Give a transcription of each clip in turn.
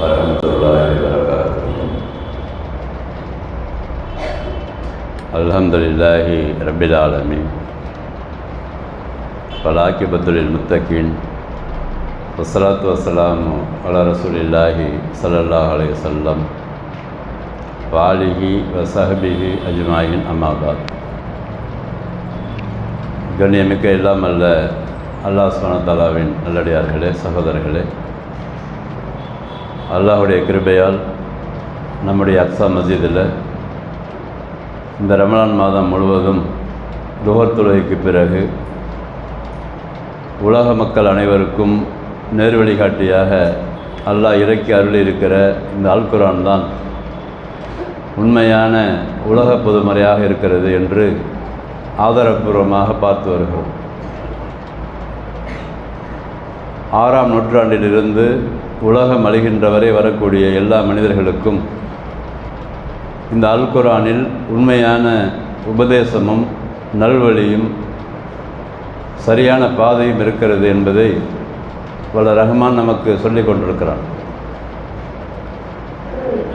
வரமத்துல்லாஹி வரகாத்துஹு அல்ஹம்துலில்லாஹி ரபில் ஆலமி பலாக்கிபத்துலில் முத்தகின் வசலாத்து வசலாம் அல ரசூலில்லாஹி சல்லல்லாஹ் அலி வல்லம் வாலிஹி வசஹபிஹி அஜ்மாயின் அம்மாபாத் கண்ணியமிக்க இல்லாமல்ல அல்லாஹ் சுனதாலாவின் நல்லடியார்களே சகோதரர்களே அல்லாஹுடைய கிருபையால் நம்முடைய அக்ஸா மஸ்ஜிதில் இந்த ரமலான் மாதம் முழுவதும் துஹர் தொழுகைக்கு பிறகு உலக மக்கள் அனைவருக்கும் நேர் வழிகாட்டியாக அல்லாஹ் இறக்கி அருள் இருக்கிற இந்த அல்குரான் தான் உண்மையான உலக பொதுமறையாக இருக்கிறது என்று ஆதாரபூர்வமாக பார்த்து வருகிறோம். ஆறாம் நூற்றாண்டிலிருந்து உலகம் அழிகின்றவரை வரக்கூடிய எல்லா மனிதர்களுக்கும் இந்த அல் குரானில் உண்மையான உபதேசமும் நல்வழியும் சரியான பாதையும் இருக்கிறது என்பதை வல்ல ரஹ்மான் நமக்கு சொல்லிக் கொண்டிருக்கிறான்.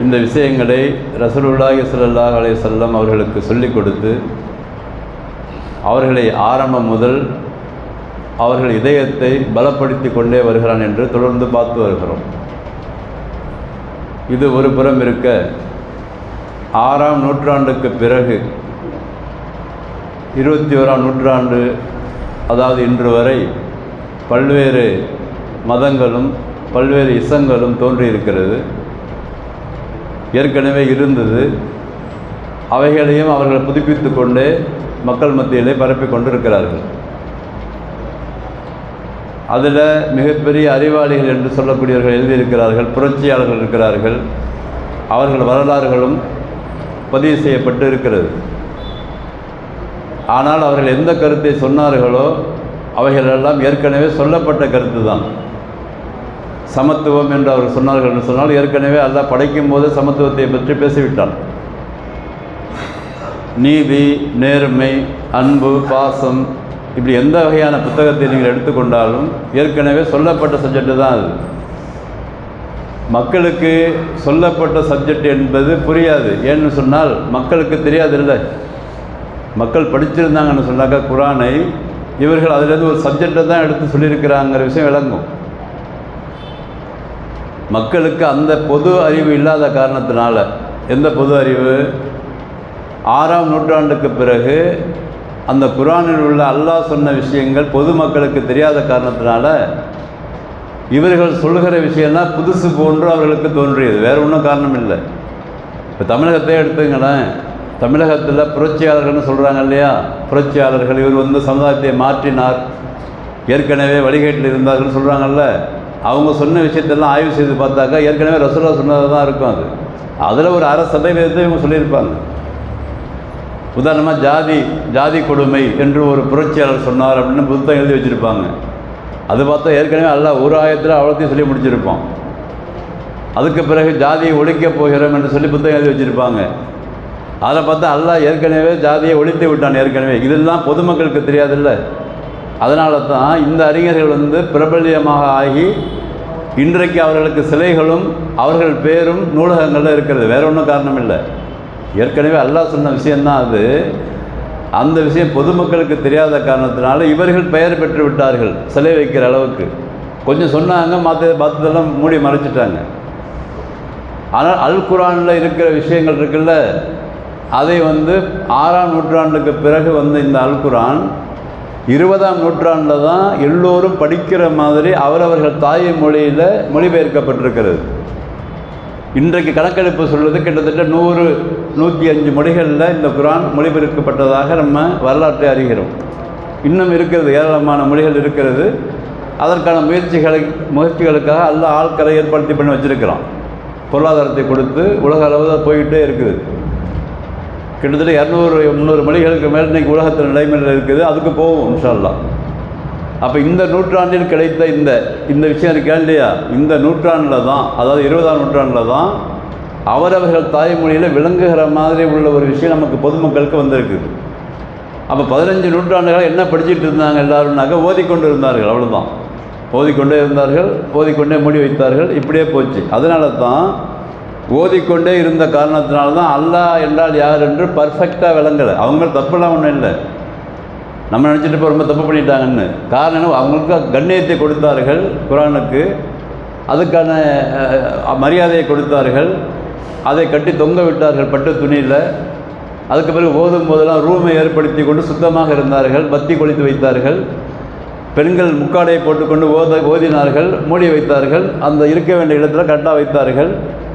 இந்த விஷயங்களை ரசூலுல்லாஹி சல்லாஹ் அலைஹி செல்லம் அவர்களுக்கு சொல்லிக் கொடுத்து அவர்களை ஆரம்பம் முதல் அவர்கள் இதயத்தை பலப்படுத்தி கொண்டே வருகிறான் என்று தொடர்ந்து பார்த்து வருகிறோம். இது ஒரு புறம் இருக்க ஆறாம் நூற்றாண்டுக்கு பிறகு இருபத்தி ஓராம் நூற்றாண்டு அதாவது இன்று வரை பல்வேறு மதங்களும் பல்வேறு இசங்களும் தோன்றியிருக்கிறது. ஏற்கனவே இருந்தது. அவைகளையும் அவர்கள் புதுப்பித்து கொண்டே மக்கள் மத்தியிலே பரப்பிக் கொண்டிருக்கிறார்கள். அதில் மிகப்பெரிய அறிவாளிகள் என்று சொல்லக்கூடியவர்கள் எழுதியிருக்கிறார்கள் புரட்சியாளர்கள் இருக்கிறார்கள். அவர்கள் வரலாறுகளும் பதிவு செய்யப்பட்டு இருக்கிறது. ஆனால் அவர்கள் எந்த கருத்தை சொன்னார்களோ அவைகளெல்லாம் ஏற்கனவே சொல்லப்பட்ட கருத்து தான் சமத்துவம் என்று அவர்கள் சொன்னார்கள் என்று சொன்னால் ஏற்கனவே அல்லாஹ் படைக்கும் போது சமத்துவத்தை பற்றி பேசிவிட்டான். நீதி நேர்மை அன்பு பாசம் இப்படி எந்த வகையான புத்தகத்தை நீங்கள் எடுத்துக்கொண்டாலும் ஏற்கனவே சொல்லப்பட்ட சப்ஜெக்டு தான் அது. மக்களுக்கு சொல்லப்பட்ட சப்ஜெக்ட் என்பது புரியாது. ஏன்னு சொன்னால் மக்களுக்கு தெரியாது இல்லை. மக்கள் படிச்சிருந்தாங்கன்னு சொன்னாக்கா குரானை இவர்கள் அதிலேருந்து ஒரு சப்ஜெக்டை தான் எடுத்து சொல்லியிருக்கிறாங்கிற விஷயம் விளங்கும். மக்களுக்கு அந்த பொது அறிவு இல்லாத காரணத்தினால எந்த பொது அறிவு? ஆறாம் நூற்றாண்டுக்கு பிறகு அந்த குரானில் உள்ள அல்லாஹ் சொன்ன விஷயங்கள் பொதுமக்களுக்கு தெரியாத காரணத்தினால இவர்கள் சொல்லுகிற விஷயம்லாம் புதுசு போன்று அவர்களுக்கு தோன்றியது. வேறு ஒன்றும் காரணம் இல்லை. இப்போ தமிழகத்தை எடுத்துங்களேன். தமிழகத்தில் புரட்சியாளர்கள்னு சொல்கிறாங்க இல்லையா? புரட்சியாளர்கள் இவர் வந்து சமுதாயத்தை மாற்றினார். ஏற்கனவே வழிகேட்டில் இருந்தார்கள்னு சொல்கிறாங்கல்ல அவங்க சொன்ன விஷயத்தெல்லாம் ஆய்வு செய்து பார்த்தாக்கா ஏற்கனவே ரசூலா சொன்னதாக தான் இருக்கும் அது. அதில் ஒரு அரை சதவீதத்தை இவங்க சொல்லியிருப்பாங்க. உதாரணமாக ஜாதி ஜாதி கொடுமை என்று ஒரு புரட்சியாளர் சொன்னார் அப்படின்னு புத்தகம் எழுதி வச்சுருப்பாங்க. அது பார்த்தா ஏற்கனவே அல்ல ஒரு ஆயத்தில் அவ்வளோத்தையும் சொல்லி முடிச்சிருப்போம் அதுக்கு பிறகு ஜாதியை ஒழிக்கப் போகிறோம் என்று சொல்லி புத்தகம் எழுதி வச்சுருப்பாங்க. அதில் பார்த்தா அல்லாஹ் ஏற்கனவே ஜாதியை ஒழித்து விட்டான் ஏற்கனவே. இதெல்லாம் பொதுமக்களுக்கு தெரியாதுல்ல. அதனால தான் இந்த அறிஞர்கள் வந்து பிரபல்யமாக ஆகி இன்றைக்கு அவர்களுக்கு சிலைகளும் அவர்கள் பேரும் நூலகங்களில் இருக்கிறது. வேற ஒன்றும் காரணம் இல்லை. ஏற்கனவே அல்லாஹ் சொன்ன விஷயந்தான் அது. அந்த விஷயம் பொதுமக்களுக்கு தெரியாத காரணத்தினால இவர்கள் பெயர் பெற்று விட்டார்கள் சிலை வைக்கிற அளவுக்கு. கொஞ்சம் சொன்னாங்க மற்ற மற்றதெல்லாம் மூடி மறைச்சிட்டாங்க. ஆனால் அல் குரானில் இருக்கிற விஷயங்கள் இருக்குல்ல அதை வந்து ஆறாம் நூற்றாண்டுக்கு பிறகு வந்த இந்த அல் குரான் இருபதாம் நூற்றாண்டில் தான் எல்லோரும் படிக்கிற மாதிரி அவரவர்கள் தாய் மொழியில் மொழிபெயர்க்கப்பட்டிருக்கிறது. இன்றைக்கு கணக்கெடுப்பு சொல்வது கிட்டத்தட்ட நூறு நூற்றி அஞ்சு மொழிகளில் இந்த குரான் மொழிபெயர்க்கப்பட்டதாக நம்ம வரலாற்றை அறிகிறோம். இன்னும் இருக்கிறது ஏராளமான மொழிகள் இருக்கிறது. அதற்கான முயற்சிகளை முயற்சிகளுக்காக அல்ல ஆட்களை ஏற்படுத்தி பண்ணி வச்சுருக்கிறான் பொருளாதாரத்தை கொடுத்து உலக அளவில் போய்கிட்டே இருக்குது. கிட்டத்தட்ட இரநூறு முந்நூறு மொழிகளுக்கு மேல் இன்னைக்கு உலகத்தில் நிலைமையில் இருக்குது. அதுக்கு போகும் இன்ஷால்லா அப்போ இந்த நூற்றாண்டில் கிடைத்த இந்த இந்த விஷயம் இருக்கா இல்லையா? இந்த நூற்றாண்டில் தான் அதாவது இருபதாம் நூற்றாண்டில் தான் அவரவர்கள் தாய்மொழியில் விளங்குகிற மாதிரி உள்ள ஒரு விஷயம் நமக்கு பொதுமக்களுக்கு வந்திருக்குது அப்போ பதினஞ்சு நூற்றாண்டுகளாக என்ன படிச்சுட்டு இருந்தாங்க எல்லாரும்னாக்க ஓதிக்கொண்டு இருந்தார்கள் அவ்வளோதான் ஓதிக்கொண்டே இருந்தார்கள் ஓதிக்கொண்டே மூடி வைத்தார்கள் இப்படியே போச்சு. அதனால தான் ஓதிக்கொண்டே இருந்த காரணத்தினால தான் அல்லாஹ் என்றால் யார் என்று பர்ஃபெக்டாக விளங்கலை. அவங்க தப்புலாம் ஒன்றும் இல்லை. நம்ம நினச்சிட்டு இப்போ ரொம்ப தப்பு பண்ணிட்டாங்கன்னு. காரணம் என்ன? அவங்களுக்கு கண்ணியத்தை கொடுத்தார்கள் குரானுக்கு. அதுக்கான மரியாதையை கொடுத்தார்கள். அதை கட்டி தொங்க விட்டார்கள் பட்டு துணியில். அதுக்கு பிறகு ஓதும் போதெல்லாம் ரூமை ஏற்படுத்தி கொண்டு சுத்தமாக இருந்தார்கள் பத்தி கொளித்து வைத்தார்கள். பெண்கள் முக்காடையை போட்டுக்கொண்டு ஓத ஓதினார்கள் மூடி வைத்தார்கள் அந்த இருக்க வேண்டிய இடத்துல கரெக்டாக வைத்தார்கள்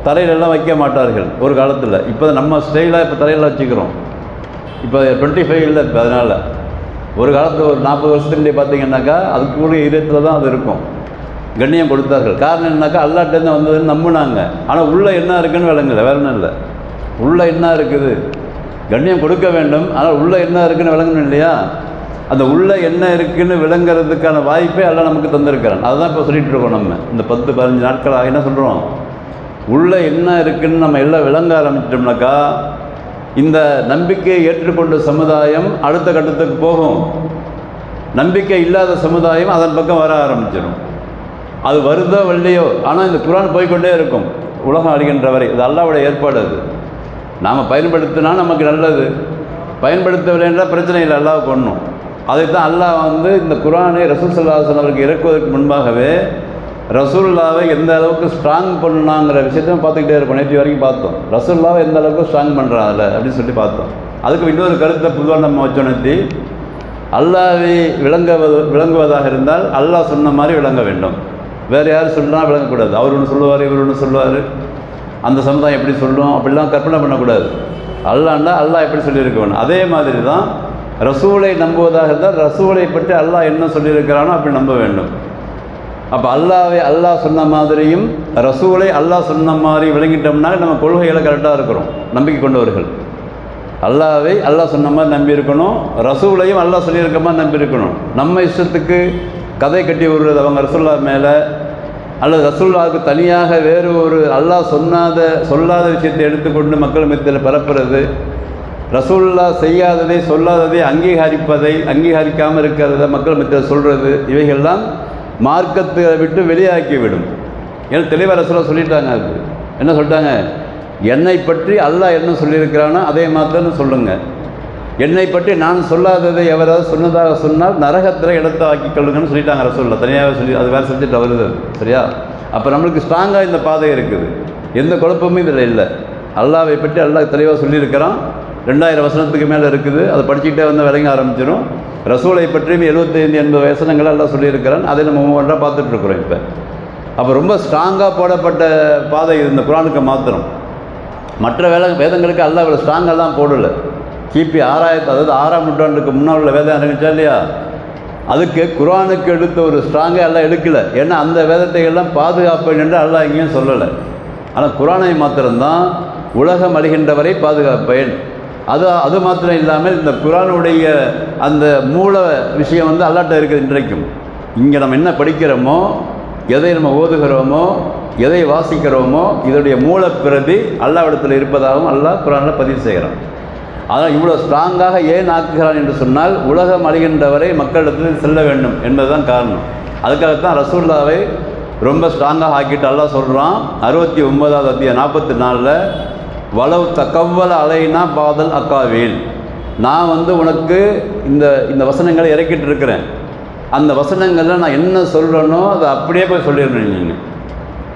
தலையிலெல்லாம் வைக்க மாட்டார்கள் ஒரு காலத்தில். இப்போ நம்ம ஸ்டைலாக இப்போ தலையில் வச்சுக்கிறோம். இப்போ டுவெண்ட்டி ஃபைவ் இல்லை இப்போ அதனால். ஒரு காலத்தில் ஒரு நாற்பது வருஷத்துலேயே பார்த்தீங்கன்னாக்கா அதுக்குரிய இதயத்தில் தான் அது இருக்கும். கண்ணியம் கொடுத்தார்கள். காரணம் என்னன்னாக்கா அல்லாட்டேருந்து வந்ததுன்னு நம்பினாங்க. ஆனால் உள்ளே என்ன இருக்குன்னு விளங்கல. வேற ஒன்றும் இல்லை. உள்ளே என்ன இருக்குது? கண்ணியம் கொடுக்க வேண்டும். ஆனால் உள்ளே என்ன இருக்குன்னு விளங்கணும் இல்லையா? அந்த உள்ளே என்ன இருக்குன்னு விளங்குறதுக்கான வாய்ப்பே எல்லாம் நமக்கு தந்திருக்கிறான். அதுதான் இப்போ சொல்லிகிட்டு இருக்கோம் நம்ம. இந்த பத்து பதினஞ்சு நாட்களாக என்ன சொல்கிறோம் உள்ளே என்ன இருக்குன்னு நம்ம எல்லாம் விளங்க ஆரம்பிச்சிட்டோம்னாக்கா இந்த நம்பிக்கையை ஏற்றுக்கொண்ட சமுதாயம் அடுத்த கட்டத்துக்கு போகும். நம்பிக்கை இல்லாத சமுதாயம் அதன் பக்கம் வர ஆரம்பிச்சிடும் அது வருதோ வரலையோ ஆனால் இந்த குரான் போய்க்கொண்டே இருக்கும். உலகம் அழிகின்ற வரை இது அல்லாவுடைய ஏற்பாடு அது. நாம் பயன்படுத்தினா நமக்கு நல்லது. பயன்படுத்தவில்லை என்றால் பிரச்சனை இல்லை அல்லாவுக்கு ஒன்றும் அதைத்தான் அல்லாஹ் வந்து இந்த குரானை ரசூசல்லாசன் அவருக்கு இறக்குவதற்கு முன்பாகவே ரசூல்லாவை எந்த அளவுக்கு ஸ்ட்ராங் பண்ணாங்கிற விஷயத்தையும் பார்த்துக்கிட்டே இருப்போம். நேற்று வரைக்கும் பார்த்தோம். ரசூல்லாவை எந்த அளவுக்கு ஸ்ட்ராங் பண்ணுறான் அதில் அப்படின்னு சொல்லி பார்த்தோம். அதுக்கு இன்னொரு கருத்தை பொதுவாக நம்ம வச்சோன்னத்தி அல்லாவை விளங்குவது விளங்குவதாக இருந்தால் அல்லாஹ் சொன்ன மாதிரி விளங்க வேண்டும். வேறு யார் சொன்னா விளங்கக்கூடாது. அவர் ஒன்று சொல்லுவார் இவர் ஒன்று சொல்லுவார். அந்த சமுதாயம் எப்படி சொல்லும்? அப்படிலாம் கற்பனை பண்ணக்கூடாது. அல்லாண்டா அல்லாஹ் எப்படி சொல்லியிருக்க வேணும் அதே மாதிரி தான் ரசூலை நம்புவதாக இருந்தால் ரசூலை பற்றி அல்லாஹ் என்ன சொல்லியிருக்கிறானோ அப்படி நம்ப வேண்டும். அப்போ அல்லாவை அல்லாஹ் சொன்ன மாதிரியும் ரசூலை அல்லாஹ் சொன்ன மாதிரி விளங்கிட்டோம்னா நம்ம கொள்கைகளை கரெக்டாக இருக்கிறோம். நம்பிக்கை கொண்டவர்கள். அல்லாவை அல்லாஹ் சொன்ன மாதிரி நம்பியிருக்கணும். ரசூலையும் அல்லாஹ் சொல்லியிருக்க மாதிரி நம்பியிருக்கணும். நம்ம இஷ்டத்துக்கு கதை கட்டி விடுறது அவங்க ரசுல்லா மேலே அல்லது ரசுல்லாவுக்கு தனியாக வேறு ஒரு அல்லாஹ் சொன்னாத சொல்லாத விஷயத்தை எடுத்துக்கொண்டு மக்கள் மத்தியில் பரப்புறது ரசூல்லா செய்யாததை சொல்லாததை அங்கீகரிப்பதை அங்கீகரிக்காமல் இருக்கிறத மக்கள் மத்தியில் சொல்கிறது இவைகள்லாம் மார்க்கத்தை விட்டு வெளியாக்கிவிடும். ஏன்னா தெளிவாக ரசூலா சொல்லிட்டாங்க அது. என்ன சொல்லிட்டாங்க? என்னை பற்றி அல்லாஹ் என்ன சொல்லியிருக்கிறானோ அதே மாத்திரம் சொல்லுங்கள் என்னை பற்றி நான் சொல்லாததை எவராவது சொன்னதாக சொன்னால் நரகத்தில் இடத்தை ஆக்கி கொள்ளுங்கன்னு சொல்லிட்டாங்க ரசூலில் தனியாக சொல்லி அது வேறு சப்ஜெக்ட் வருது. சரியா? அப்போ நம்மளுக்கு ஸ்ட்ராங்காக இந்த பாதை இருக்குது. எந்த குழப்பமும் இதில் இல்லை. அல்லாவை பற்றி அல்லாஹ் தெளிவாக சொல்லியிருக்கிறான். ரெண்டாயிரம் வசனத்துக்கு மேலே இருக்குது. அதை படிச்சுக்கிட்டே வந்து விளங்க ஆரம்பிச்சிடும் ரசூலை பற்றியும் எழுபத்தைந்து எண்பது வசனங்கள் எல்லாம் சொல்லியிருக்கிறான். அதை நம்ம ஒவ்வொன்றாக பார்த்துட்ருக்குறோம் இப்போ. அப்போ ரொம்ப ஸ்ட்ராங்காக போடப்பட்ட பாதை இந்த குரானுக்கு மாத்திரம். மற்ற வேலை வேதங்களுக்கு அல்லாஹ் இவ்வளோ ஸ்ட்ராங்கெல்லாம் போடலை. கிபி ஆறாயிரத்து அதாவது ஆறாம் நூற்றாண்டுக்கு முன்னால் உள்ள வேதம் இறங்கிச்சா இல்லையா? அதுக்கு குரானுக்கு எடுத்த ஒரு ஸ்ட்ராங்காக எல்லாம் எடுக்கலை. ஏன்னா அந்த வேதத்தை எல்லாம் பாதுகாப்பேன் என்று அல்லாஹ் எங்கேயும் சொல்லலை. ஆனால் குரானை மாத்திரம்தான் உலகம் அழிகின்றவரை பாதுகாப்பேன். அது அது மாத்திரம் இல்லாமல் இந்த குரானுடைய அந்த மூல விஷயம் வந்து அல்லாட்ட இருக்குது இன்றைக்கும். இங்கே நம்ம என்ன படிக்கிறோமோ எதை நம்ம ஓதுகிறோமோ எதை வாசிக்கிறோமோ இதனுடைய மூலப்பிரதி அல்லாவிடத்தில் இருப்பதாகவும் அல்லாஹ் குரானில் பதிவு செய்கிறான். ஆனால் இவ்வளோ ஸ்ட்ராங்காக ஏன் ஆக்குகிறான் என்று சொன்னால் உலகம் அழிகின்றவரை மக்களிடத்தில் செல்ல வேண்டும் என்பதுதான் காரணம். அதுக்காகத்தான் ரசூல்லாவை ரொம்ப ஸ்ட்ராங்காக ஆக்கிட்டு எல்லாம் சொல்கிறான் அறுபத்தி ஒன்பதாவது அத்தியாயம் நாற்பத்தி நாலில் வளவு தக்கவ்வல அலைனா பாதல் அக்காவில் நான் வந்து உனக்கு இந்த இந்த வசனங்களை இறக்கிட்டு இருக்கிறேன். அந்த வசனங்களில் நான் என்ன சொல்கிறேனோ அதை அப்படியே போய் சொல்லிடணும் நீங்கள்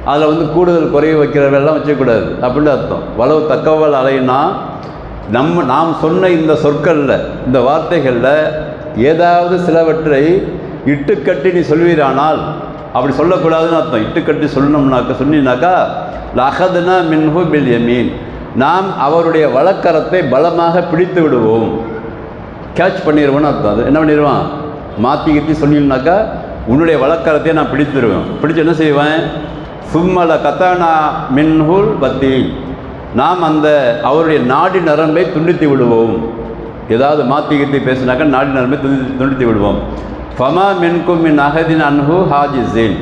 அதில் வந்து கூடுதல் குறைவு வைக்கிறவெல்லாம் வச்சக்கூடாது அப்படின்னு அர்த்தம். வளவு தக்கவல் அலைனா நம்ம நாம் சொன்ன இந்த சொற்களில் இந்த வார்த்தைகளில் ஏதாவது சிலவற்றை இட்டுக்கட்டி நீ சொல்வீரானால் அப்படி சொல்லக்கூடாதுன்னு அர்த்தம். இட்டுக்கட்டி சொல்லணும்னாக்க சொன்னீங்கனாக்கா லஹதுனா மின்ஹு பில் யமீன். நாம் அவருடைய வழக்கரத்தை பலமாக பிடித்து விடுவோம். கேட்ச் பண்ணிடுவோன்னு அர்த்தம். அது என்ன பண்ணிடுவான் மாற்றி கத்தி சொன்னீங்கனாக்கா உன்னுடைய வழக்கரத்தை நான் பிடித்துடுவேன் பிடிச்சு என்ன செய்வேன்? சும்மல கத்தானா மின்ஹுல் பத்தீன் நாம் அந்த அவருடைய நாடி நரம்பை துண்டித்து விடுவோம். ஏதாவது மாற்றி கீர்த்தி பேசினாக்கா நாடி நரம்பை துண்டி துண்டித்து விடுவோம். ஃபமா மென்கும் மின் அகதின் அன்ஹு ஹாஜிசேன்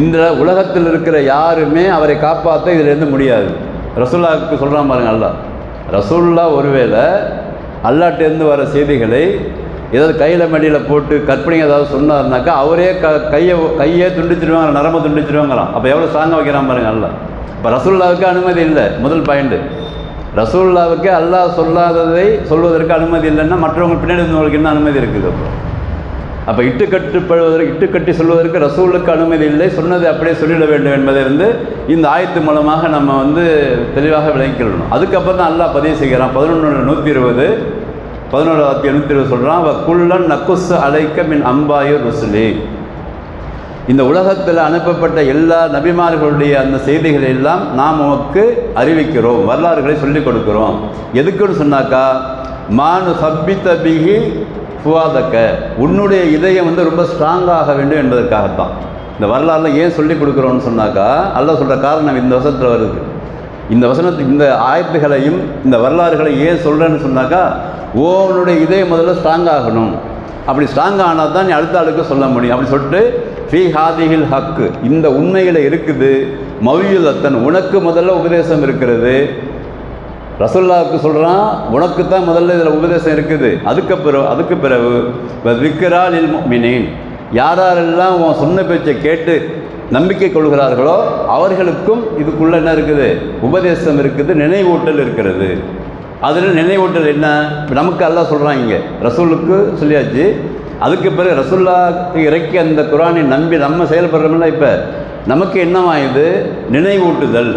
இந்த உலகத்தில் இருக்கிற யாருமே அவரை காப்பாற்ற இதிலேருந்து முடியாது. ரசூல்லாவுக்கு சொல்கிறான் பாருங்க அல்லா ரசூல்லா ஒருவேளை அல்லாட்டேருந்து வர செய்திகளை ஏதாவது கையில் மடியில் போட்டு கற்பனை ஏதாவது சொன்னார்னாக்கா அவரே க கையை கையே துண்டிச்சிடுவாங்க நரம்பு துண்டிச்சிடுவாங்களாம் அப்போ எவ்வளோ சாங்க வைக்கிறான் பாருங்க அல்ல இப்போ ரசூல்லாவுக்கு அனுமதி இல்லை. முதல் பாயிண்ட்டு ரசூல்லாவுக்கு அல்லாஹ் சொல்லாததை சொல்வதற்கு அனுமதி இல்லைன்னா மற்றவங்க பின்னாடி இருந்தவங்களுக்கு என்ன அனுமதி இருக்குது அப்போ? அப்போ இட்டு கட்டுப்படுவதற்கு இட்டு கட்டி சொல்வதற்கு ரசூலுக்கு அனுமதி இல்லை. சொன்னதை அப்படியே சொல்லிட வேண்டும் என்பதை இருந்து இந்த ஆயத்து மூலமாக நம்ம வந்து தெளிவாக விளங்கிக்கொள்ளணும். அதுக்கப்புறம் தான் அல்லாஹ் பதிவு செய்கிறான். பதினொன்று நூற்றி இருபது பதினோராயிரத்தி நூற்றி இருபது சொல்கிறான் அவள் குள்ளன் நக்குஸ் அழைக்க மின் அம்பாயு ருசுலி. இந்த உலகத்தில் அனுப்பப்பட்ட எல்லா நபிமார்களுடைய அந்த செய்திகளை எல்லாம் நாம் உமக்கு அறிவிக்கிறோம் வரலாறுகளை சொல்லிக் கொடுக்கிறோம். எதுக்குன்னு சொன்னாக்கா மானு சப்பித்த பிகி புவாதக்க உன்னுடைய இதயம் வந்து ரொம்ப ஸ்ட்ராங்காக வேண்டும் என்பதற்காகத்தான். இந்த வரலாறுல ஏன் சொல்லிக் கொடுக்குறோன்னு சொன்னாக்கா அல்ல சொல்கிற காரணம் இந்த வசனத்தில் வருது. இந்த வசனத்துக்கு இந்த ஆயத்துகளையும் இந்த வரலாறுகளை ஏன் சொல்கிறேன்னு சொன்னாக்கா உன்னுடைய இதயம் முதல்ல ஸ்ட்ராங் ஆகணும். அப்படி ஸ்ட்ராங் ஆனால் தான் நீ அடுத்த ஆளுக்கு சொல்ல முடியும். அப்படி சொல்லிட்டு ஃபீ ஹாதிஹில் ஹக்கு இந்த உண்மையில் இருக்குது மவியுலத்தன் உனக்கு முதல்ல உபதேசம் இருக்கிறது. ரசுல்லாவுக்கு சொல்கிறான் உனக்கு தான் முதல்ல இதில் உபதேசம் இருக்குது. அதுக்கு பிறகு அதுக்கு பிறகு விக்ரால் இல் மினேன் யாரெல்லாம் உன் சொன்ன பேச்சை கேட்டு நம்பிக்கை கொள்கிறார்களோ அவர்களுக்கும் இதுக்குள்ளே என்ன இருக்குது? உபதேசம் இருக்குது நினைவூட்டல் இருக்கிறது. அதில் நினைவூட்டல் என்ன? நமக்கு எல்லாம் சொல்கிறாங்க இங்கே. ரசூலுக்கு சொல்லியாச்சு அதுக்கு பிறகு ரசுல்லாக்கு இறக்கி அந்த குரானை நம்பி நம்ம செயல்படுறோம்ல இப்போ நமக்கு என்னவாயுது நினைவூட்டுதல்.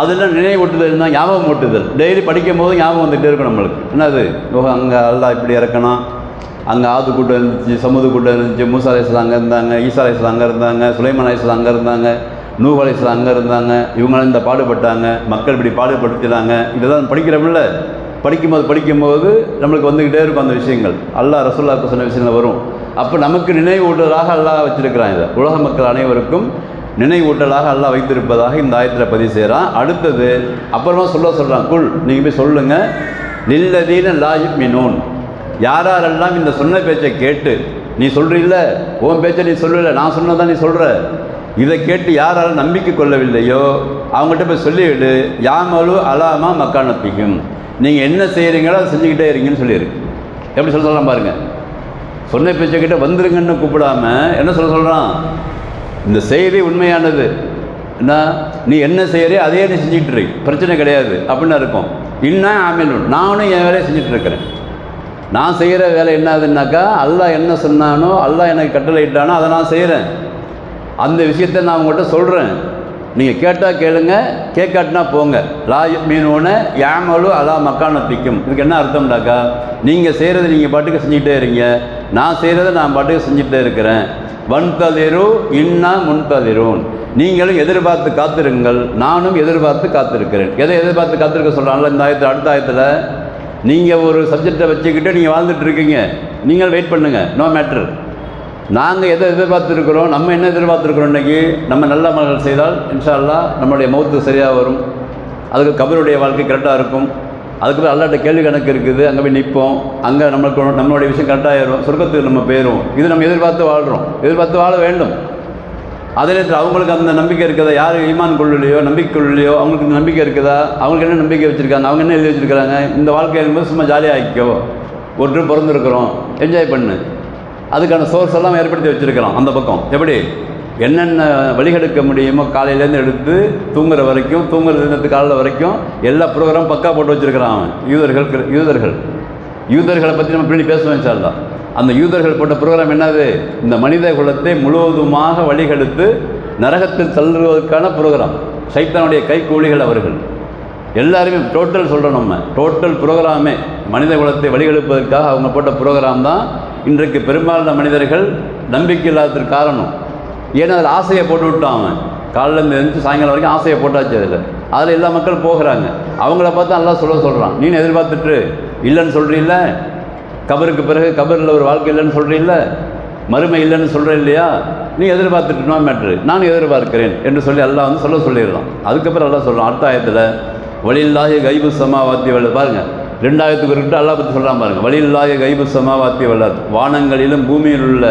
அதெல்லாம் நினைவூட்டுதல் தான் ஞாபகம் ஊட்டுதல். டெய்லி படிக்கும் போது ஞாபகம் வந்துகிட்டே இருக்கும் நம்மளுக்கு. என்னது? ஓ அங்கே அல்லா இப்படி இறக்கணும். அங்கே ஆது கூட்டம் இருந்துச்சு சமுது கூட்டம் இருந்துச்சு மூசா அலைஸ்லாம் அங்கே இருந்தாங்க ஈசா அலைஸ்லாம் அங்கே இருந்தாங்க சுலைமான் அலைஸ்லாம் அங்கே இருந்தாங்க நூ அலைஸ்லாம் அங்கே இருந்தாங்க இவங்களாம் இந்த பாடுபட்டாங்க மக்கள் இப்படி பாடுபடுத்தினாங்க. இதெல்லாம் படிக்கிறோம்ல. படிக்கும்போது படிக்கும்போது நம்மளுக்கு வந்துக்கிட்டே இருக்கும் அந்த விஷயங்கள். அல்லாஹ் ரசோல்லா சொன்ன விஷயங்கள் வரும். அப்போ நமக்கு நினைவூட்டலாக அல்லாஹ் வச்சிருக்கிறான் இதை. உலக மக்கள் அனைவருக்கும் நினைவூட்டலாக அல்லாஹ் வைத்திருப்பதாக இந்த ஆயத்தில் பதிவு செய்கிறான் அடுத்தது அப்புறமா சொல்ல சொல்கிறான் குல் நீங்கள் போய் சொல்லுங்கள் நில்லதீன லாஜிப் மினூன் யாரெல்லாம் இந்த சொன்ன பேச்சை கேட்டு நீ சொல்கிறீல்ல உன் பேச்சை நீ சொல்லல. நான் சொன்னதான் நீ சொல்கிற இதை கேட்டு யாராலும் நம்பிக்கை கொள்ளவில்லையோ அவங்ககிட்ட போய் சொல்லிவிடு. யாமலு அலாமா மக்கானப்பிக்கும் நீங்கள் என்ன செய்கிறீங்களோ அதை செஞ்சுக்கிட்டே இருங்கன்னு சொல்லிடு எப்படி சொல்ல சொல்கிறான் பாருங்கள் சொன்ன பேச்சை வந்துருங்கன்னு கூப்பிடாம என்ன சொல்ல சொல்கிறான் இந்த செய்தி உண்மையானது. என்ன? நீ என்ன செய்யறியோ அதே நீ செஞ்சுக்கிட்டு இருக்கு பிரச்சனை கிடையாது. அப்படின்னு இருக்கும். இன்னும் ஆமிலும் நானும் என் வேலையை செஞ்சுட்டு இருக்கிறேன். நான் செய்கிற வேலை என்னதுன்னாக்கா அல்லாஹ் என்ன சொன்னானோ அல்லாஹ் எனக்கு கட்டளை இட்டானோ அதை நான் செய்கிறேன் அந்த விஷயத்தை நான் உங்கள்கிட்ட சொல்கிறேன் நீங்கள் கேட்டால் கேளுங்க கேட்காட்டினா போங்க. லா மீனோன யாமலு அலா மக்கானத்திக்கும் இதுக்கு என்ன அர்த்தம்டாக்கா நீங்கள் செய்கிறத நீங்கள் பாட்டுக்கு செஞ்சுக்கிட்டே இருங்க. நான் செய்கிறத நான் பாட்டுக்கு செஞ்சுக்கிட்டே இருக்கிறேன். வன்தலிரு இன்னா முன்தலிரும் நீங்களும் எதிர்பார்த்து காத்திருங்கள் நானும் எதிர்பார்த்து காத்திருக்கிறேன். எதை எதிர்பார்த்து காத்திருக்க சொல்கிறாங்களா இந்த ஆயத்தில் அடுத்த ஆயத்தில்? நீங்கள் ஒரு சப்ஜெக்டை வச்சுக்கிட்டு நீங்கள் வாழ்ந்துட்டு இருக்கீங்க. நீங்கள் வெயிட் பண்ணுங்கள் நோ மேட்ரு நாங்கள் எதை எதிர்பார்த்துருக்குறோம் நம்ம என்ன எதிர்பார்த்துருக்குறோம் இன்றைக்கி நம்ம நல்ல மகள் செய்தால் இன்ஷா அல்லாஹ் நம்மளுடைய மௌத்து சரியாக வரும். அதுக்கு கபருடைய வாழ்க்கை கரெக்டாக இருக்கும். அதுக்கு அல்லாட்ட கேள்வி கணக்கு இருக்குது. அங்கே போய் நிற்போம் அங்கே நம்மளுக்கு நம்மளுடைய விஷயம் கரெக்டாகிடும் சொர்க்கத்துக்கு நம்ம போயிடுவோம் இது நம்ம எதிர்பார்த்து வாழ்கிறோம் எதிர்பார்த்து வாழ வேண்டும். அதே நேரத்தில் அவங்களுக்கு அந்த நம்பிக்கை இருக்குதா? யார் ஈமான் கொள்ளலையோ நம்பிக்கை கொள்ளலையோ அவங்களுக்கு இந்த நம்பிக்கை இருக்குதா? அவங்களுக்கு என்ன நம்பிக்கை வச்சுருக்காங்க? அவங்க என்ன எழுதி வச்சுருக்காங்க இந்த வாழ்க்கை இருக்கும்போது சும்மா ஜாலியாக ஆக்கிக்கோ. ஒரு trip பிறந்திருக்கிறோம். என்ஜாய் பண்ணு. அதுக்கான சோர்ஸ் எல்லாம் ஏற்படுத்தி வச்சுருக்கிறோம் அந்த பக்கம். எப்படி? என்னென்ன வழிகெடுக்க முடியுமோ காலையிலேருந்து எடுத்து தூங்குற வரைக்கும் தூங்குறதுலேருந்து காலையில் வரைக்கும் எல்லா ப்ரோக்ராம் பக்கா போட்டு வச்சுருக்கிறான் அவன். யூதர்கள் யூதர்கள். யூதர்களை பற்றி நம்ம பின்னாடி பேசுவோம் சார்லாம் அந்த யூதர்கள் போட்ட ப்ரோக்ராம் என்னது? இந்த மனித குலத்தை முழுவதுமாக வழிகெடுத்து நரகத்தில் தள்ளுவதற்கான ப்ரோக்ராம் சைத்தானுடைய கைக்கூலிகள் அவர்கள். எல்லாருமே டோட்டல் சொல்கிறோம் நம்ம. டோட்டல் ப்ரோக்ராமே மனித குலத்தை வழிகெடுப்பதற்காக அவங்க போட்ட ப்ரோக்ராம் தான் இன்றைக்கு பெரும்பாலான மனிதர்கள் நம்பிக்கை இல்லாததற்கு காரணம். ஏன்னா அதில் ஆசையை போட்டு விட்டான் அவன். காலையிலேருந்து எழுந்து சாயங்காலம் வரைக்கும் ஆசையை போட்டாச்சு அதில். அதில் எல்லா மக்கள் போகிறாங்க. அவங்கள பார்த்து நல்லா சொல்ல சொல்கிறான் நீ எதிர்பார்த்துட்டு? இல்லைன்னு சொல்கிறீல்ல கபருக்கு பிறகு கபரில் ஒரு வாழ்க்கை இல்லைன்னு சொல்கிறீல்ல மறுமை இல்லைன்னு சொல்கிற இல்லையா? நீ எதிர்பார்த்துட்டு நோ மேட்ரு நான் எதிர்பார்க்கிறேன். என்று சொல்லி எல்லாம் வந்து சொல்ல சொல்லிடுறான். அதுக்கப்புறம் எல்லாம் சொல்கிறான் அர்த்தாயத்தில் வழியில்லாத கைபு சமாவாத்தி வேலை. பாருங்கள் ரெண்டாயிரத்துக்கு இருக்கிட்ட அல்லாஹ் பற்றி சொல்கிறான் பாருங்கள் வழியில்லாய கைபு சமாவாத்தி வல்லது வானங்களிலும் பூமியில் உள்ள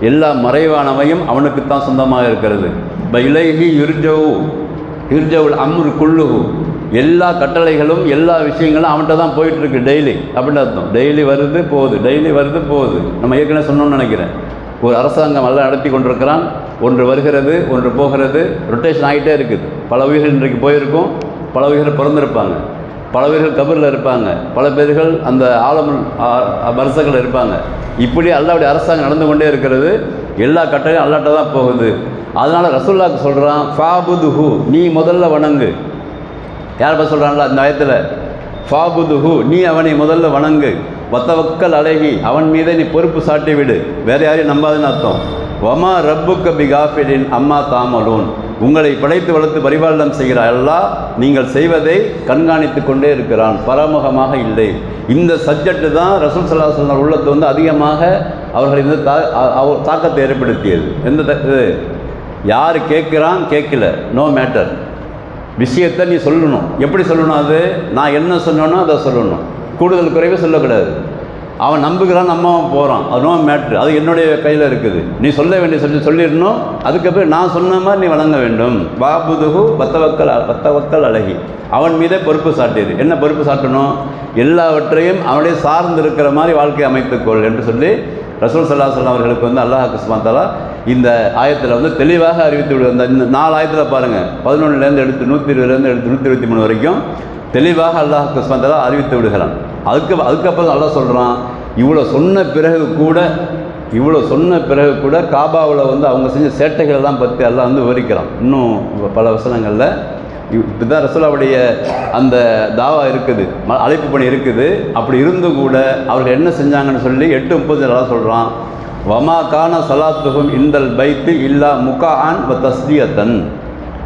எல்லா மறைவானவையும் அவனுக்குத்தான் சொந்தமாக இருக்கிறது. ப இலகி இருஜவு யுர்ஜவுல் அம்ரு குள்ளுகு எல்லா கட்டளைகளும் எல்லா விஷயங்களும் அவன்கிட்ட தான் போயிட்டுருக்கு டெய்லி. அப்படின்னு அர்த்தம். டெய்லி வருது போகுது. டெய்லி வருது போகுது. நம்ம ஏற்கனவே சொன்னோம்னு நினைக்கிறேன். ஒரு அரசாங்கம் எல்லாம் நடத்தி கொண்டிருக்கிறான். ஒன்று வருகிறது ஒன்று போகிறது. ரொட்டேஷன் ஆகிட்டே இருக்குது. பல உயிர்கள் இன்றைக்கு போயிருக்கும். பல உயிர்கள் பிறந்திருப்பாங்க. பல பேர்கள் கபரில் இருப்பாங்க. பல பேர்கள் அந்த ஆலமுல் வருஷங்கள் இருப்பாங்க. இப்படி அல்லாவுடைய அரசாங்கம் நடந்து கொண்டே இருக்கிறது. எல்லா கட்டையும் அல்லாட்ட தான் போகுது. அதனால் ரசூல்லாக்கு சொல்கிறான் ஃபாபுதுஹு நீ முதல்ல வணங்கு. யார் சொல்கிறான்ல அந்த ஆயத்தில் ஃபாபுதுஹு நீ அவனை முதல்ல வணங்கு. வத்தவக்கல் அழகி அவன் மீதே நீ பொறுப்பு சாட்டி விடு வேறு யாரையும் நம்பாதுன்னு அர்த்தம். வமா ரப்பு கபி காஃபிடின் அம்மா தாமலூன். உங்களை படைத்து வளர்த்து பரிபாலனம் செய்கிற அல்லா நீங்கள் செய்வதை கண்காணித்து கொண்டே இருக்கிறான். பரமுகமாக இல்லை. இந்த சப்ஜெக்டு தான் ரசூல் சல்லாஹ் உள்ளத்தை வந்து அதிகமாக அவர்களை வந்து தா தாக்கத்தை ஏற்படுத்தியது. எந்த த- இது? யார் கேட்குறான்? கேட்கல. நோ மேட்டர் விஷயத்தை நீ சொல்லணும். எப்படி சொல்லணும் அது? நான் என்ன சொன்னோன்னோ அதை சொல்லணும். கூடுதல் குறைவு சொல்லக்கூடாது. அவன் நம்புகிறான் நம்ம போகிறான் அது நோ மேட்ரு அது என்னுடைய கையில் இருக்குது. நீ சொல்ல வேண்டிய சொல்லி சொல்லிடணும். அதுக்கப்புறம் நான் சொன்ன மாதிரி நீ வணங்க வேண்டும். பாபுதுகு பத்தவக்கல் பத்தவக்கல் அழகி. அவன் மீதே பொறுப்பு சாட்டியது. என்ன பொறுப்பு சாட்டணும்? எல்லாவற்றையும் அவனே சார்ந்து இருக்கிற மாதிரி வாழ்க்கையை அமைத்துக்கொள் என்று சொல்லி ரசூல் சல்லா சொல்லம் அவர்களுக்கு வந்து அல்லாஹ் குஸ்மாத்தாலா இந்த ஆயத்தில் வந்து தெளிவாக அறிவித்து விடு அந்த இந்த நாலு ஆயத்தில் பாருங்கள் பதினொன்றுலேருந்து எடுத்து நூற்றி இருபதுலேருந்து எடுத்து நூற்றி இருபத்தி மூணு வரைக்கும் தெளிவாக அல்லாஹ் குஸ்மாத்தாலா அறிவித்து விடுகிறான். அதுக்கு அதுக்கப்புறம் நல்லா சொல்கிறான் இவ்வளோ சொன்ன பிறகு கூட இவ்வளோ சொன்ன பிறகு கூட காபாவில் வந்து அவங்க செஞ்ச சேட்டைகளெல்லாம் பற்றி எல்லாம் வந்து விவரிக்கிறான். இன்னும் பல வசனங்களில் இப்போ தான் ரசோலாவுடைய அந்த தாவா இருக்குது ம- அழைப்பு பணி இருக்குது. அப்படி இருந்தும் கூட அவர்கள் என்ன செஞ்சாங்கன்னு சொல்லி எட்டு முப்பது நல்லா சொல்கிறான் வமா கான சலாத்துகும் இந்தல் பைத்து இல்லா முகான் வ தஸ்தியத்தன்.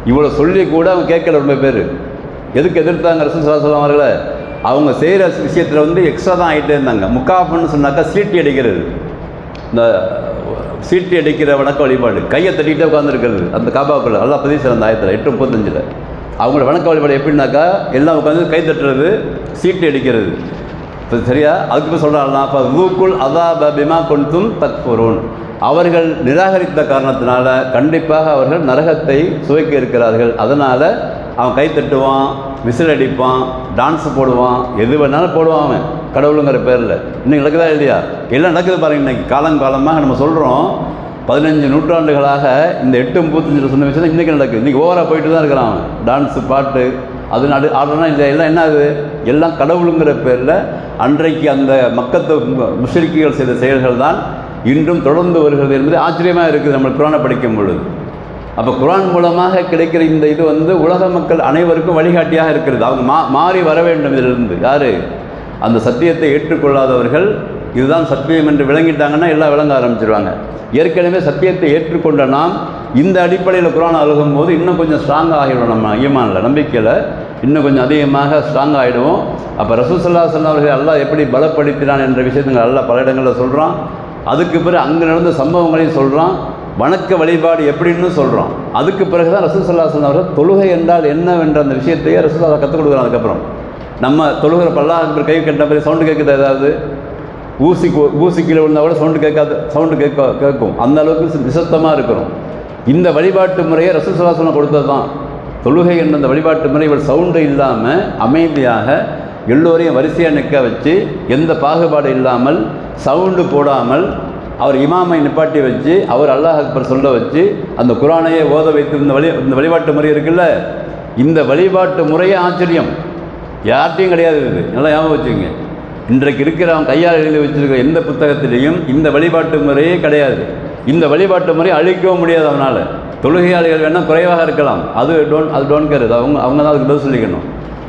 இவ்வளோ சொல்லி கூட அவங்க கேட்கல ரொம்ப பேர். எதுக்கு எதிர்த்தாங்க ரசூல் சலாசலம் அவர்களை? அவங்க செய்கிற விஷயத்தில் வந்து எக்ஸ்ட்ரா தான் ஆகிட்டே இருந்தாங்க. முக்காஃபுன்னு சொன்னாக்கா சீட்டி அடிக்கிறது. இந்த சீட்டி அடிக்கிற வணக்க வழிபாடு. கையை தட்டிக்கிட்டே உட்காந்துருக்கிறது அந்த காபாவுக்குள்ள எல்லாம் பதிவு அந்த ஆயிரத்தில் எட்டு முப்பத்தஞ்சில். அவங்களோட வணக்க வழிபாடு எப்படின்னாக்கா எல்லாம் உட்காந்து கை தட்டுறது சீட்டி அடிக்கிறது. இப்போ சரியா? அதுக்கு போய் சொல்கிறாங்களா அப்போ ரூக்குள் அதா பிமா கொண்டும் தக்ஃபுரூன். அவர்கள் நிராகரித்த காரணத்தினால கண்டிப்பாக அவர்கள் நரகத்தை சுவைக்க இருக்கிறார்கள். அதனால் அவன் கை தட்டுவான் விசில் அடிப்பான் டான்ஸ் போடுவான் எது வேணாலும் போடுவான் அவன். கடவுளுங்கிற பேரில். இன்னைக்கு நடக்குதா இல்லையா? எல்லாம் நடக்குது பாருங்க காலம் காலங்காலமாக நம்ம சொல்கிறோம் பதினஞ்சு நூற்றாண்டுகளாக இந்த எட்டு முப்பத்தஞ்சு சொன்ன விஷயம் இன்றைக்கி நடக்குது. இன்றைக்கி ஓவராக போயிட்டு தான் இருக்கிறான் அவன். டான்ஸு பாட்டு அது நடு ஆடுறனா இல்லை எல்லாம் என்ன ஆகுது எல்லாம் கடவுளுங்கிற பேரில் அன்றைக்கு அந்த மக்கத்தை முஷரிக்கைகள் செய்த செயல்கள் தான் இன்றும் தொடர்ந்து வருகிறது என்பது ஆச்சரியமாக இருக்குது. நம்ம குரானை படிக்கும் பொழுது. அப்போ குரான் மூலமாக கிடைக்கிற இந்த இது வந்து உலக மக்கள் அனைவருக்கும் வழிகாட்டியாக இருக்கிறது. அவங்க மா மாறி வர வேண்டும் இதிலிருந்து. யார்? அந்த சத்தியத்தை ஏற்றுக்கொள்ளாதவர்கள் இதுதான் சத்தியம் என்று விளங்கிட்டாங்கன்னா எல்லாம் விளங்க ஆரம்பிச்சிருவாங்க. ஏற்கனவே சத்தியத்தை ஏற்றுக்கொண்ட நாம் இந்த அடிப்படையில் குரான் அழுகும் போது இன்னும் கொஞ்சம் ஸ்ட்ராங் ஆகிடும் நம்ம ஈமானில் நம்பிக்கையில். இன்னும் கொஞ்சம் அதிகமாக ஸ்ட்ராங் ஆகிடுவோம் அப்போ ரசூசல்லா சல்லா அவர்கள் அல்லாஹ் எப்படி பலப்படுத்தினான் என்ற விஷயத்தை நல்லா பல இடங்களில் சொல்கிறான் அதுக்கு பிறகு அங்கே நடந்த சம்பவங்களையும் சொல்கிறான் வணக்க வழிபாடு எப்படின்னு சொல்கிறோம் அதுக்கு பிறகு தான் ரசூல் சல்லா அவர்கள் தொழுகை என்றால் என்னவென்ற அந்த விஷயத்தையே ரசூல் கற்றுக் கொடுக்குறோம் அதுக்கப்புறம் நம்ம தொழுகிற பல்லாக கை கட்ட மாதிரி சவுண்டு கேட்குது ஏதாவது? ஊசி ஊசி கீழே விழுந்தா கூட சவுண்டு கேட்காது சவுண்டு கேட்க கேட்கும். அந்த அளவுக்கு நிசத்தமாக இருக்கிறோம் இந்த வழிபாட்டு முறையை ரசூல் சல்லாசனம் கொடுத்தது தான் தொழுகை என்ற அந்த வழிபாட்டு முறை இவர் சவுண்டு இல்லாமல் அமைதியாக எல்லோரையும் வரிசையாக நிற்க வச்சு எந்த பாகுபாடு இல்லாமல் சவுண்டு போடாமல் அவர் இமாமை நிப்பாட்டி வச்சு அவர் அல்லாஹ் அக்பர் சொல்ல வச்சு அந்த குரானையே ஓத வைத்து இந்த வழி இந்த வழிபாட்டு முறை இருக்குல்ல? இந்த வழிபாட்டு முறையே ஆச்சரியம். யார்ட்டையும் கிடையாது இது. நல்லா ஞாபகம் வச்சுக்கோங்க. இன்றைக்கு இருக்கிற அவன் கையால் எழுதி வச்சிருக்கிற எந்த புத்தகத்திலையும் இந்த வழிபாட்டு முறையே கிடையாது. இந்த வழிபாட்டு முறை அழிக்கவும் முடியாது அவனால். தொழுகையாளிகள் வேணால் குறைவாக இருக்கலாம். அது டோன் அது டோன் கேர் அவங்க அவங்க தான் அதுக்கு பதில் சொல்லிக்கணும்.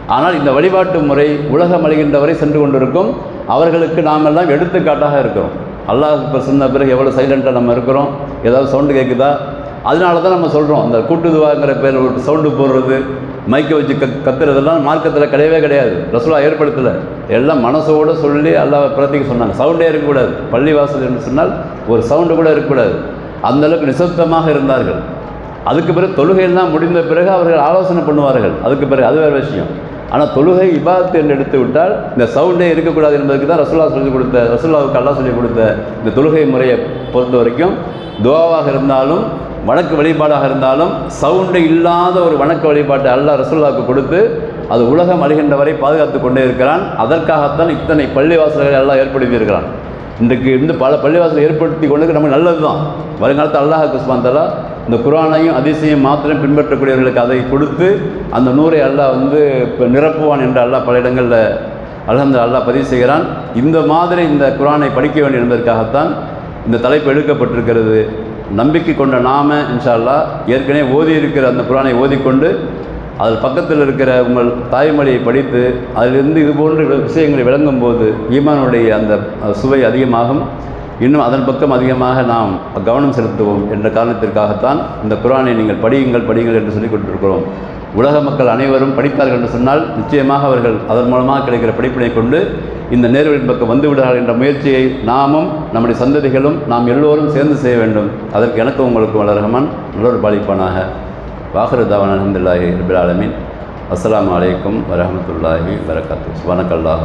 ஆனால் இந்த வழிபாட்டு முறை உலகம் அழிகின்ற வரை சென்று கொண்டிருக்கும். அவர்களுக்கு நாமெல்லாம் எடுத்துக்காட்டாக இருக்கிறோம். அல்லாஹ் இப்போ சொன்ன பிறகு எவ்வளோ சைலண்ட்டாக நம்ம இருக்கிறோம்? ஏதாவது சவுண்டு கேட்குதா அதனால தான் நம்ம சொல்கிறோம் அந்த கூட்டுதுவாங்கிற பேர் ஒரு சவுண்டு போடுறது மைக்கை வச்சு க கத்துறதெல்லாம் மார்க்கத்தில் கிடையவே கிடையாது. ரசூலா ஏற்படுத்தலை. எல்லாம் மனசோடு சொல்லி அல்லாஹ் பிரத்திக்கு சொன்னாங்க. சவுண்டே இருக்கக்கூடாது. பள்ளி வாசல் என்று சொன்னால் ஒரு சவுண்டு கூட இருக்கக்கூடாது. அந்தளவுக்கு நிசப்தமாக இருந்தார்கள். அதுக்கு பிறகு தொழுகையெல்லாம் முடிந்த பிறகு அவர்கள் ஆலோசனை பண்ணுவார்கள். அதுக்கு பிறகு அது வேறு விஷயம். ஆனால் தொழுகை இபாதத்து என்று எடுத்து விட்டால் இந்த சவுண்டே இருக்கக்கூடாது என்பதற்கு தான் ரசுல்லா சொல்லிக் கொடுத்த ரசுல்லாவுக்கு அல்லா சொல்லிக் கொடுத்த இந்த தொழுகை முறையை பொறுத்த வரைக்கும் துவாவாக இருந்தாலும் வணக்க வழிபாடாக இருந்தாலும் சவுண்டு இல்லாத ஒரு வணக்க வழிபாட்டை அல்லாஹ் ரசுல்லாவுக்கு கொடுத்து அது உலகம் அழிகின்ற வரை பாதுகாத்து கொண்டே இருக்கிறான். அதற்காகத்தான் இத்தனை பள்ளிவாசல்களை எல்லாம் ஏற்படுத்தி இருக்கிறான் இன்றைக்கு இருந்து பல பள்ளிவாசல் ஏற்படுத்தி கொண்டு நமக்கு நல்லது தான் வருங்காலத்தில் அல்லாஹ் குஸ்மான் தலா இந்த குரானையும் அதிசயம் மாத்திரம் பின்பற்றக்கூடியவர்களுக்கு அதை கொடுத்து அந்த நூரை அல்லாஹ் வந்து இப்போ நிரப்புவான் என்று அல்லாஹ் பல இடங்களில் அல்ஹம்து அல்லாஹ் பதிவு செய்கிறான். இந்த மாதிரி இந்த குரானை படிக்க வேண்டும் என்பதற்காகத்தான் இந்த தலைப்பு எடுக்கப்பட்டிருக்கிறது. நம்பிக்கை கொண்ட நாம இன்ஷா அல்லாஹ் ஏற்கனவே ஓதி இருக்கிற அந்த குரானை ஓதிக்கொண்டு அதில் பக்கத்தில் இருக்கிற உங்கள் தாய்மொழியை படித்து அதிலிருந்து இது போன்ற விஷயங்களை விளங்கும் போது ஈமானுடைய அந்த சுவை அதிகமாகும். இன்னும் அதன் பக்கம் அதிகமாக நாம் கவனம் செலுத்துவோம் என்ற காரணத்திற்காகத்தான் இந்த குரானை நீங்கள் படியுங்கள் படியுங்கள் என்று சொல்லிக் கொண்டிருக்கிறோம். உலக மக்கள் அனைவரும் படித்தார்கள் என்று சொன்னால் நிச்சயமாக அவர்கள் அதன் மூலமாக கிடைக்கிற படிப்பினை கொண்டு இந்த நேர்வழியின் பக்கம் வந்து விடுகிறார்கள் என்ற முயற்சியை நாமும் நம்முடைய சந்ததிகளும் நாம் எல்லோரும் சேர்ந்து செய்ய வேண்டும். அதற்கு எனக்கும் உங்களுக்கும் வளரகமான் நல்லொரு பாலிப்பானாக. வாகருதாவன் அலமதுல்லாஹி ரபில் ஆலமீன். அஸ்ஸலாமு அலைக்கும் வரஹமத்துல்லாஹி வரகாத்து வணக்கல்லாஹ்